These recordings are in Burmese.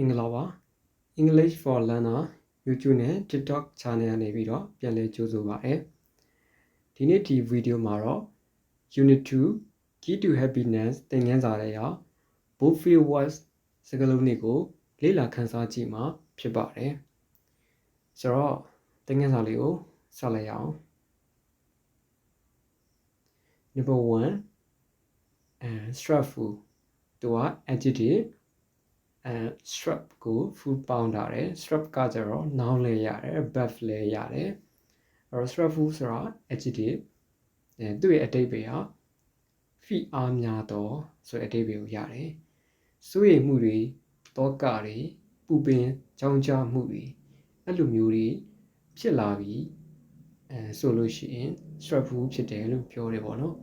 မင်္ဂလာပါ English for Learner YouTube နဲ့ TikTok channel ကနေပြီးတော့ပြန်လည်ကြိုဆိုပါရစေဒီနေ့ဒီဗီဒီယိုမှာတော့ Unit 2 Key to Happiness သင်ခန်းစာထဲက Buffet words စကားလုံးတွေကိုလေ့လာခန်းစားကြည့်မှာဖြစ်ပါတယ်ဆိုတော့သင်ခန်းစာလေးကိုဆက်လိုက်ရအောင် Number 1 and stressful သူက adjective အဲ strap ကို food ပေါင်းထားတယ် strap ကကျတော့ noun လည်းရတယ် verb လည်းရတယ်အဲ့တော့ stressful ဆိုတာ adjective အဲသူ့ရဲ့အတိတ်ပဲဟာ feet အားများတော့ဆိုတဲ့အတိတ်ပဲကိုရတယ်စိုးရိမ်မှုတွေတောကတွေပူပင်ကြောင်းကြမှုတွေအဲ့လိုမျိုးတွေဖြစ်လာပြီးအဲဆိုလို့ရှိရင် stressful ဖြစ်တယ်လို့ပြောတယ်ပေါ့နော်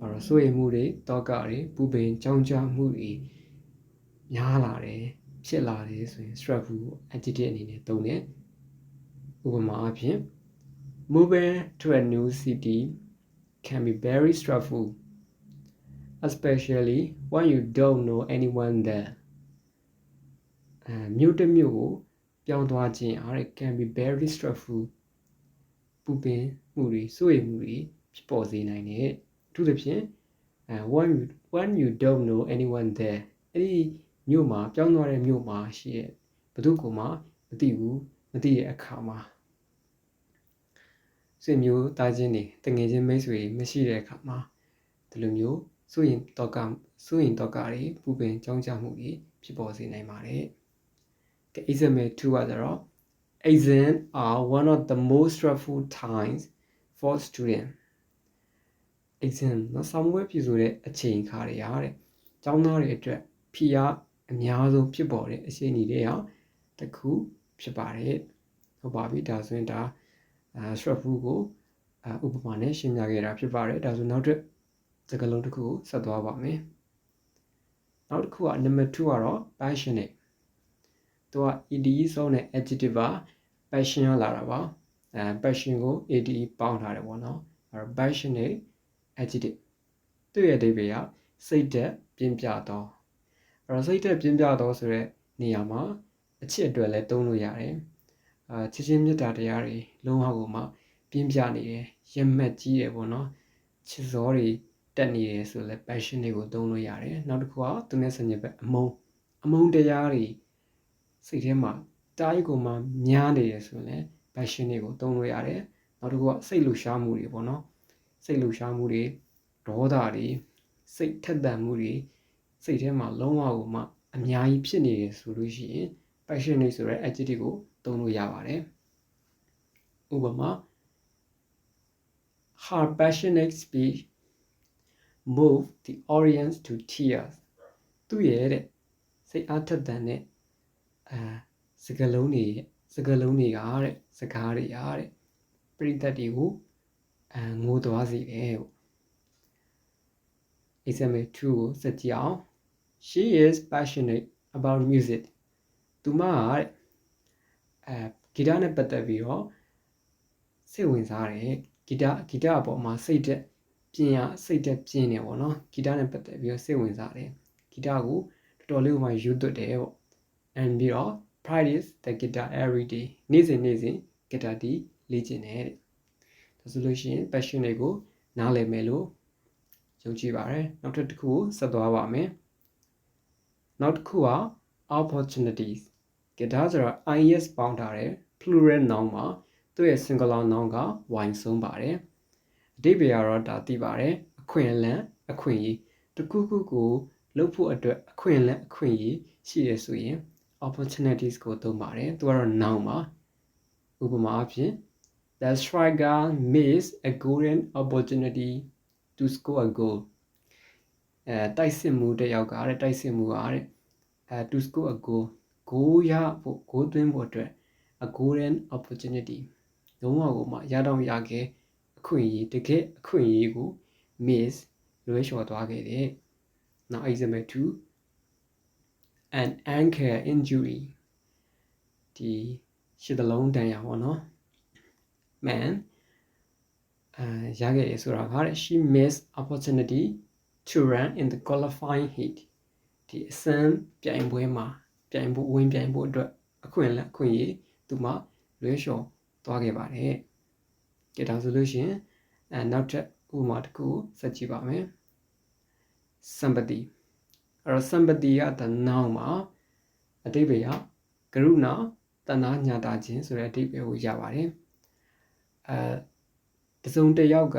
အဲ့တော့စိုးရိမ်မှုတွေတောကတွေပူပင်ကြောင်းကြမှုတွေ များလာတယ်ဖြစ်လာတယ်ဆိုရင် stressful adjective အနေနဲ့သုံးတယ်ဥပမာအဖြစ် moving to a new city can be very stressful especially when you don't know anyone there အဲမြို့တစ်မြို့ကိုပြောင်းသွားခြင်းအား can be very stressful ပူပင်မှုတွေစိုးရိမ်မှုတွေဖြစ်ပေါ်စေနိုင်တယ်အထူးသဖြင့်အဲ when you when you don't know anyone there အဲ့ဒီ မြို့မှာပြောင်းသွားတဲ့မြို့မှာရှိတဲ့ဘယ်သူကမှမသိဘူးမသိတဲ့အခါမှာဆွေမျိုးသားချင်းတွေတငယ်ချင်းမိတ်ဆွေမရှိတဲ့အခါမှာဒီလိုမျိုးစိုးရင်တော့ကစိုးရင်တော့ကတွေပူပင်ကြောင်းကြမှုတွေဖြစ်ပေါ်စေနိုင်ပါတယ်ကဲ exam 2ကကြတော့ exam are one of the most stressful times for student exam နော်ဆောင်းပွဲပြည်ဆိုတဲ့အချိန်ခါတွေရတဲ့ကျောင်းသားတွေအတွက်ဖိအား အများဆုံးဖြစ်ပေါ်တဲ့အချိန်ကြီးတွေဟာတစ်ခုဖြစ်ပါတယ်ဟုတ်ပါပြီဒါဆိုရင်ဒါအာ stressful ကိုအာဥပမာနဲ့ရှင်းပြခဲ့တာဖြစ်ပါတယ်ဒါဆိုနောက်တစ်စကားလုံးတစ်ခုကိုဆက်သွားပါမယ်နောက်တစ်ခုက number 2ကတော့ passionate သူက ed ဆုံးတဲ့ adjective ပါ passion ရလာတာပါအဲ passion ကို ed ပေါင်းထားတယ်ပေါ့နော်အဲ passionate adjective သူ့ရဲ့အဓိပ္ပာယ်ကစိတ်သက်ပြင်းပြတော့အဲ့ တော့စိတ်သက်ပြင်းပြတော့ဆိုတဲ့နေရာမှာအချစ်အတွက်လည်းသုံးလို့ရတယ်အာချစ်ချင်းမေတ္တာတရားတွေလုံးဝကိုမှပြင်းပြနေတယ်ရမက်ကြီးတယ်ပေါ့နော်ချစ်စောတွေတက်နေတယ်ဆိုလည်း passion တွေကိုသုံးလို့ရတယ်နောက်တစ်ခုကသူနဲ့ဆင်ញဘက်အမုန်းအမုန်းတရားတွေစိတ်ထဲမှာတားရီကိုမှများနေတယ်ဆိုရင်လည်း passion တွေကိုသုံးလို့ရတယ်နောက်တစ်ခုကစိတ်လှူရှားမှုတွေပေါ့နော်စိတ်လှူရှားမှုတွေဒေါသတွေစိတ်ထက်သန်မှုတွေ စိတ်ထဲမှာလုံးဝကိုမှအများကြီးဖြစ်နေတယ်ဆိုလို့ရှိရင် passionate ဆိုတဲ့ adjective ကိုသုံးလို့ရပါတယ်ဥပမာ her passionate speech move the audience to tears သူ့ရဲ့တဲ့စိတ်အားထက်သန်တဲ့အာစကလုံးတွေစကလုံးတွေကတဲ့စကားတွေရတဲ့ပရိသတ်တွေကိုအငိုသွားစေတယ်ပေါ့ example 2ကိုစကြည့်အောင် she is passionate about music သူမကတဲ့အဲဂီတနဲ့ပတ်သက်ပြီးတော့စိတ်ဝင်စားတယ်ဂီတဂီတအပေါ်မှာစိတ်သက်ပြင်းရစိတ်သက်ပြင်းနေပေါ့နော်ဂီတနဲ့ပတ်သက်ပြီးတော့စိတ်ဝင်စားတယ်ဂီတကိုတော်တော်လေးကိုမှယူသွတ်တယ်ပေါ့ and ပြီးတော့ practice the guitar every day နေ့စဉ်နေ့စဉ်ဂီတတီးလေ့ကျင့်တယ်တဲ့ဒါဆိုလို့ရှိရင် passion တွေကိုနားလည်မယ်လို့ယုံကြည်ပါတယ်နောက်တစ်ခုကိုဆက်သွားပါမယ် နောက်တစ်ခုက opportunities ကဒါဆိုတော့ is ပေါင်းထားတဲ့ plural noun မှာသူ့ရဲ့ singular noun က wine ဆုံးပါတယ်အဓိပ္ပာယ်ကတော့ဒါသိပါတယ်အခွင့်အလမ်းအခွင့်အရေးတစ်ခုခုကိုလုပ်ဖို့အတွက်အခွင့်အလမ်းအခွင့်အရေးရှိရဆိုရင် opportunities ကိုသုံးပါတယ်သူကတော့ noun ပါဥပမာအဖြစ် the striker missed a golden opportunity to score a goal အဲတိုက်စစ်မှုတယောက်ကတဲ့တိုက်စစ်မှုကတဲ့ အဲ to score a goal ဂိုးရဖို့ဂိုးသွင်းဖို့အတွက် a golden opportunity လုံးဝကိုမှရတော့ရခဲ့အခွင့်အရေးတကယ်အခွင့်အရေးကို miss လွဲချော်သွားခဲ့တယ်။ Now example 2 an ankle injury ဒီရှစ်တလုံးတန်ရပါတော့ man အဲရခဲ့ရဆိုတာကတဲ့ she missed opportunity to run in the qualifying heat ဒီအစမ်းပြိုင်ပွဲမှာပြိုင်ဖို့ဝင်ပြိုင်ဖို့အတွက်အခွင့်အလမ်းအခွင့်အရေးသူမှလွဲလျှော်သွားခဲ့ပါတယ်ကဲဒါဆိုလို့ရှိရင်အဲနောက်ထပ်ဥပမာတစ်ခုစက်ကြည့်ပါမယ် sympathy အဲ့တော့ sympathy ကတနောက်မှာအတိပ္ပယ်ကကရုဏာတဏှာညာတာခြင်းဆိုတဲ့အတိပ္ပယ်ကိုရပါတယ်အဲတစုံတစ်ယောက်က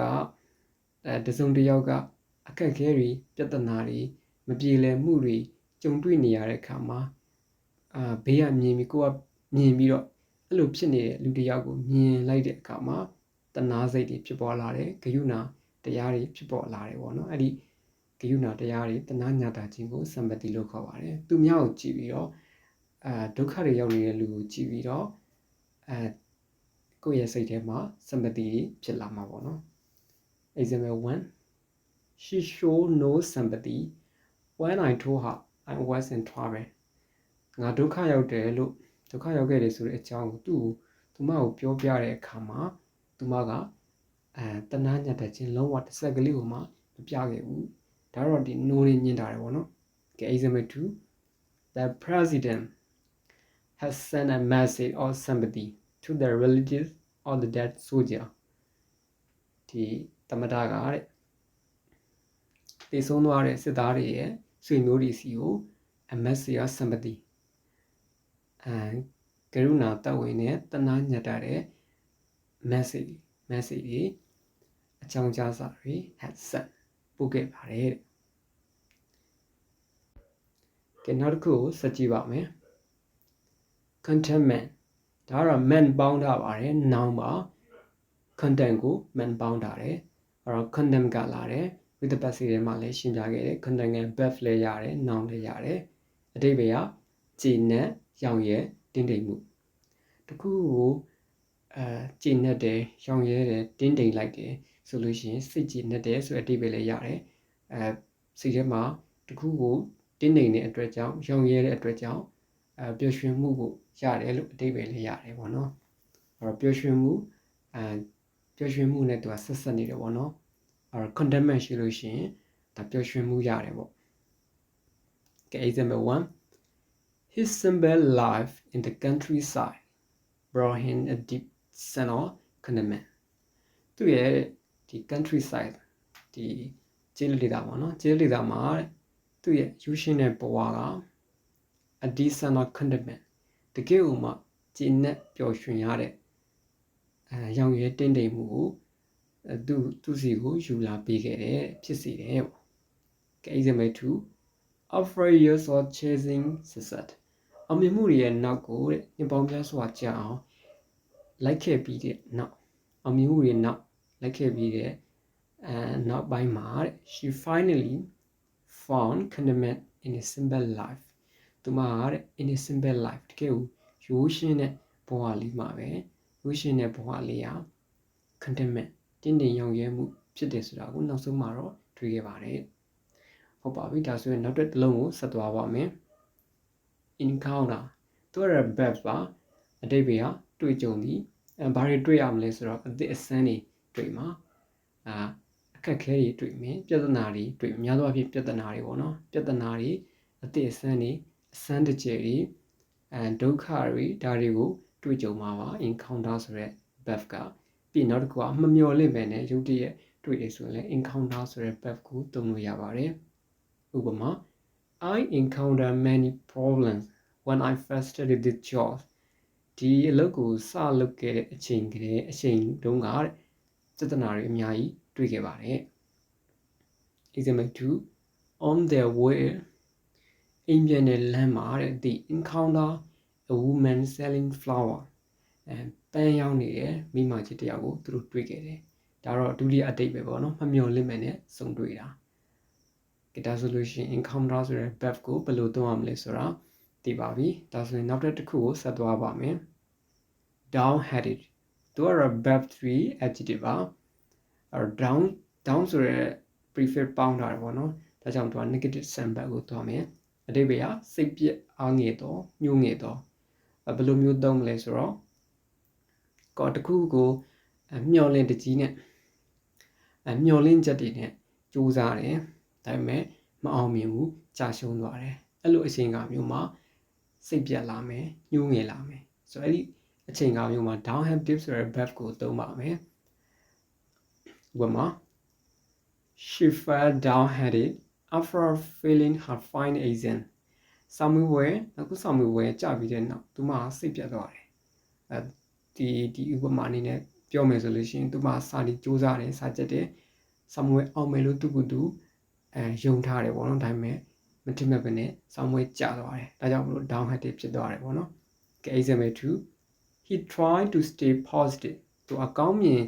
အဲတစုံတစ်ယောက်ကအခက်အခဲတွေပြဿနာတွေ မပြေလည်မှုတွေကြုံတွေ့နေရတဲ့အခါမှာအာဘေးကမြင်ပြီးကိုကမြင်ပြီးတော့အဲ့လိုဖြစ်နေတဲ့လူတစ်ယောက်ကိုမြင်လိုက်တဲ့အခါမှာတဏှာစိတ်တွေဖြစ်ပေါ်လာတယ်ဂယုဏတရားတွေဖြစ်ပေါ်လာတယ်ပေါ့နော်အဲ့ဒီဂယုဏတရားတွေတဏှာညာတာခြင်းကိုစံပတိလို့ခေါ်ပါတယ်သူများကိုကြည့်ပြီးတော့အာဒုက္ခတွေရောက်နေတဲ့လူကိုကြည့်ပြီးတော့အဲကိုယ့်ရဲ့စိတ်ထဲမှာစံပတိဖြစ်လာမှာပေါ့နော် example 1 she showed no sympathy when i told her i was in trouble ငါဒုက္ခရောက်တယ်လို့ဒုက္ခရောက်ခဲ့တယ်ဆိုတဲ့အကြောင်းကိုသူ့ကိုသူမကိုပြောပြတဲ့အခါမှာသူမကအဲတနာညတ်တဲ့ချင်းလုံးဝတစ်စက်ကလေးကိုမှမပြခဲ့ဘူးဒါတော့ဒီ no နေညင်တာတယ်ပေါ့နော်ကဲ example 2 the president has sent a message of sympathy to the relatives of the dead soldier ဒီတမတာကတဲ့တည်ဆုံးသွားတဲ့စစ်သားတွေရဲ့ ဆွေမျိုးတွေစီကို a message of sympathy အဲကရုဏာတတ်ဝင်နဲ့တနာညတ်တာတဲ့ message message တွေအကြောင်းကြားစာတွေ had sent ပို့ခဲ့ပါတယ်တဲ့ကဲနောက်တစ်ခုကိုစကြည့်ပါမယ် contentment ဒါကတော့ man ပေါင်းထားပါတယ် noun ပါ content ကို man ပေါင်းထားတယ်အဲ့တော့ content ကလာတယ် with the passive ထဲမှာလည်းရှင်းပြခဲ့တယ် content က verb လည်းရတယ် noun လည်းရတယ်အတိပ္ပယ်ကကြည်နဲ့ရောင်ရဲတင်းတိမ်မှုတခုကိုအဲကြည်နဲ့တယ်ရောင်ရဲတယ်တင်းတိမ်လိုက်တယ်ဆိုလို့ရှိရင်စိတ်ကြည်နဲ့တယ်ဆိုတဲ့အတိပ္ပယ်လည်းရတယ်အဲစိတ်ထဲမှာတခုကိုတင်းတိမ်တဲ့အတွက်ကြောင့်ရောင်ရဲတဲ့အတွက်ကြောင့်အဲပျော်ရွှင်မှုကိုရတယ်လို့အတိပ္ပယ်လည်းရတယ်ပေါ့နော်အဲ့တော့ပျော်ရွှင်မှုအဲပျော်ရွှင်မှုနဲ့သူကဆက်ဆက်နေတယ်ပေါ့နော် အဲ့တော့ contentment ရှိလို့ရှိရင်ဒါပျော်ရွှင်မှုရတယ်ပေါ့ကဲ example 1 His simple life in the countryside brought him a deep sense of contentment သူရဲ့ဒီ countryside ဒီကျေးလက်ဒေသပေါ့နော်ကျေးလက်ဒေသမှာသူ့ရဲ့ယူရှင်တဲ့ဘဝက a deep sense of contentment တကယ်ဥမှကျင့်နဲ့ပျော်ရွှင်ရတဲ့အဲရောင်ရဲတင်းတိမ်မှုကို သူသူစီကိုယူလာပေးခဲ့တဲ့ဖြစ်စီတယ်ပေါ့ကဲ example 2 after years of chasing success အောင်မြင်မှုတွေရဲ့နောက်ကိုတဲ့ညပေါင်းများစွာကြာအောင်လိုက်ခဲ့ပြီးတဲ့နောက်အောင်မြင်မှုတွေနောက်လိုက်ခဲ့ပြီးတဲ့အဲနောက်ပိုင်းမှာတဲ့ she finally found contentment in a simple life သူမကတဲ့ in a simple life တကယ်ကိုရိုးရှင်းတဲ့ဘဝလေးမှာပဲရိုးရှင်းတဲ့ဘဝလေးဟာ contentment တင်းတင်းရောင်ရဲမှုဖြစ်တယ်ဆိုတာကိုနောက်ဆုံးမှာတော့တွေ့ခဲ့ပါတယ်ဟုတ်ပါပြီဒါဆိုရင်နောက်တစ်လုံးကိုဆက်သွားပါမယ် encounter သူရ verb ပါအတိတ်ပဲဟာတွေ့ကြုံသည်အဲဘာတွေတွေ့ရမလဲဆိုတော့အသစ်အဆန်းတွေတွေ့မှာအာအခက်ခဲတွေတွေ့မယ်ပြဿနာတွေတွေ့အများသောအားဖြင့်ပြဿနာတွေပေါ့နော်ပြဿနာတွေအသစ်အဆန်းတွေအဆန်းတကျတွေအဲဒုက္ခတွေဒါတွေကိုတွေ့ကြုံမှာပါ encounter ဆိုတဲ့ verb က ပြီးနောက်တစ်ခုကမမျော်လင့်ပဲနဲ့ရုပ်တရက်တွေ့ရဆိုရင်လည်း encounter ဆိုတဲ့ verb ကိုသုံးလို့ရပါတယ်ဥပမာ I encounter many problems when I first started this job ဒီအလုပ်ကိုစလုပ်ခဲ့တဲ့အချိန်ကလေးအချိန်တုန်းကတဲ့ပြဿနာတွေအများကြီးတွေ့ခဲ့ပါတယ် example 2 on their way အိမ်ပြန်တဲ့လမ်းမှာတဲ့ the encounter a woman selling flower အဲ ပန်းရောင်းနေတဲ့မိမကြီးတယောက်ကိုသူတို့တွေ့ခဲ့တယ်ဒါတော့ဒုတိယအတိတ်ပဲပေါ့နော်မမျော်လင့်မဲ့နဲ့စုံတွေ့တာကဒါဆိုလို့ရှိရင် encounter ဆိုတဲ့ verb ကိုဘယ်လိုသုံးရမလဲဆိုတာသိပါပြီဒါဆိုရင်နောက်တစ်ခုကိုဆက်သွားပါမယ် down headed သူက verb 3 adjective ပါအဲ down down ဆိုတဲ့ prefix ပေါင်းထားတယ်ပေါ့နော်ဒါကြောင့်သူက negative symbol ကိုသွားမယ်အတိပ္ပယ်ကစိတ်ပြက်အားငယ်တော့ညှို့ငယ်တော့ဘယ်လိုမျိုးသုံးမလဲဆိုတော့ ကောတခုကိုမျောလင့်တကြီးနဲ့မျောလင့်ချက်တွေနဲ့စူးစမ်းတယ်ဒါပေမဲ့မအောင်မြင်ဘူးကြာရှုံးသွားတယ်အဲ့လိုအချိန်ကမျိုးမှာစိတ်ပြတ်လာမယ်ညှိုးငယ်လာမယ်ဆိုတော့အဲ့ဒီအချိန်ကမျိုးမှာ down active ဆိုတဲ့ verb ကိုသုံးပါမယ်ဥပမာ she fell down headed after failing her final exam စာမေးပွဲအခုစာမေးပွဲကြာပြီးတဲ့နောက်သူမစိတ်ပြတ်သွားတယ်အဲ ဒီဒီဥပမာအနေနဲ့ပြောမယ်ဆိုလို့ရှိရင်သူမစာလီစူးစမ်းတယ်စာကြက်တယ်စာမေးပွဲအောင်မယ်လို့သူကသူအဲယုံထားတယ်ပေါ့နော်ဒါပေမဲ့မထင်မဲ့ပဲနဲ့စာမေးပွဲကြာသွားတယ်ဒါကြောင့်မလို့ down headed ဖြစ်သွားတယ်ပေါ့နော်ကဲ example 2 he tried to stay positive သူအကောင်းမြင်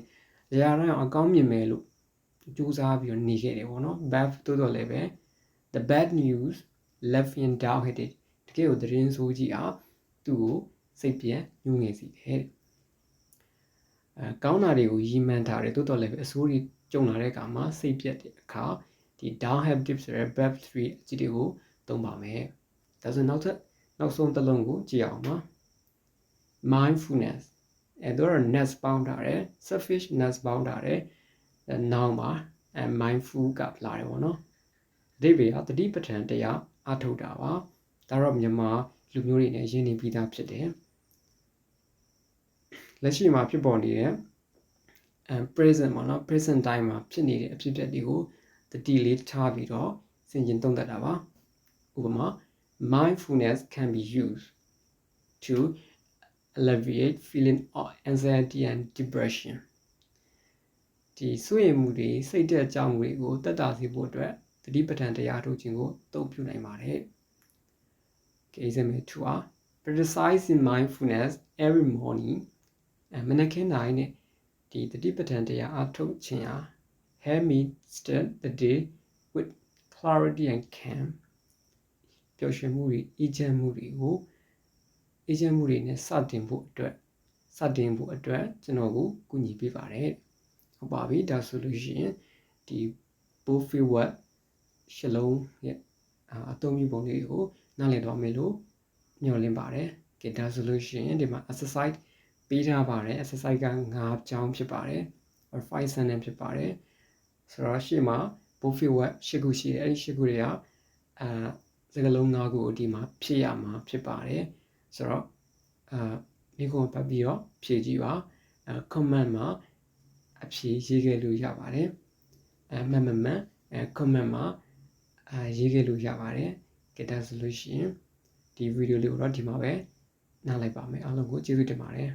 အရာတိုင်းအကောင်းမြင်မယ်လို့ကြိုးစားပြီးတော့နေခဲ့တယ်ပေါ့နော် bad တိုးတော့လည်းပဲ the bad news left him down headed တကယ်ကိုသတင်းဆိုးကြီးအားသူ့ကိုစိတ်ပြန်ညှိုးငယ်စီတယ် အဲကောင်းတာတွေကိုရည်မှန်းထားတယ်တိုးတော့လည်းပဲအဆိုးတွေကြုံလာတဲ့အခါမှာစိတ်ပြတ်တဲ့အခါဒီ down habit ဆိုတဲ့ bad 3အကြည့်တွေကိုသုံးပါမယ်ဒါဆိုနောက်ထပ်နောက်ဆုံးတစ်လုံးကိုကြည့်အောင်ပါ mindfulness အဲတော့ ness ပေါင်းထားတယ် selfish ness ပေါင်းထားတယ် noun ပါအဲ mindful ကလာတယ်ပေါ့နော်အဓိပ္ပာယ်ကတတိပဋ္ဌာန်တရားအထုတ်တာပါဒါတော့မြန်မာလူမျိုးတွေနဲ့ရင်းနေပြီးသားဖြစ်တယ် လက်ရှိမှာဖြစ်ပေါ်နေတဲ့အဲ present ပေါ့နော် present time မှာဖြစ်နေတဲ့အဖြစ်အပျက်တွေကိုတတိလေးထားပြီးတော့ဆင်ခြင်သုံးသပ်တာပါဥပမာ mindfulness can be used to alleviate feeling of anxiety and depression ဒီစိုးရိမ်မှုတွေစိတ်သက်ကြောက်မှုတွေကိုတက်တာစေဖို့အတွက်တတိပဋ္ဌာန်တရားထုတ်ခြင်းကိုအသုံးပြုနိုင်ပါတယ်။ case example 2 are practicing mindfulness every morning အမနခင်တိုင်းနဲ့ဒီတတိပဋ္ဌာန်တရားအထုတ်ခြင်းဟာ help me start the day with clarity and calm ပျော်ရွှင်မှုတွေအေးချမ်းမှုတွေကိုအေးချမ်းမှုတွေနဲ့စတင်ဖို့အတွက်စတင်ဖို့အတွက်ကျွန်တော်ကိုကူညီပေးပါတယ်ဟုတ်ပါပြီဒါဆိုလို့ရှိရင်ဒီ Buffet web ရှလုံးရဲ့အသုံးပြုပုံလေးကိုနားလည်သွားမယ်လို့ညွှန်လင်းပါတယ်ကဲဒါဆိုလို့ရှိရင်ဒီမှာ exercise ပေးထားပါတယ် exercise က9ကြောင်းဖြစ်ပါတယ်5 sentence ဖြစ်ပါတယ်ဆိုတော့ရှေ့မှာ Buffet web ရှစ်ခုရှိတယ်အဲ့ဒီရှစ်ခုတွေကအာစကလုံး9ခုကိုဒီမှာဖြည့်ရမှာဖြစ်ပါတယ်ဆိုတော့အာမိကုံပတ်ပြီးတော့ဖြည့်ကြည့်ပါအဲ comment မှာအဖြေရေးခဲ့လို့ရပါတယ်အဲမှန်မှန်မှန်အဲ comment မှာအာရေးခဲ့လို့ရပါတယ်ကဲဒါဆိုလို့ရှိရင်ဒီဗီဒီယိုလေးကိုတော့ဒီမှာပဲနားလိုက်ပါမယ်အားလုံးကိုကျေးဇူးတင်ပါတယ်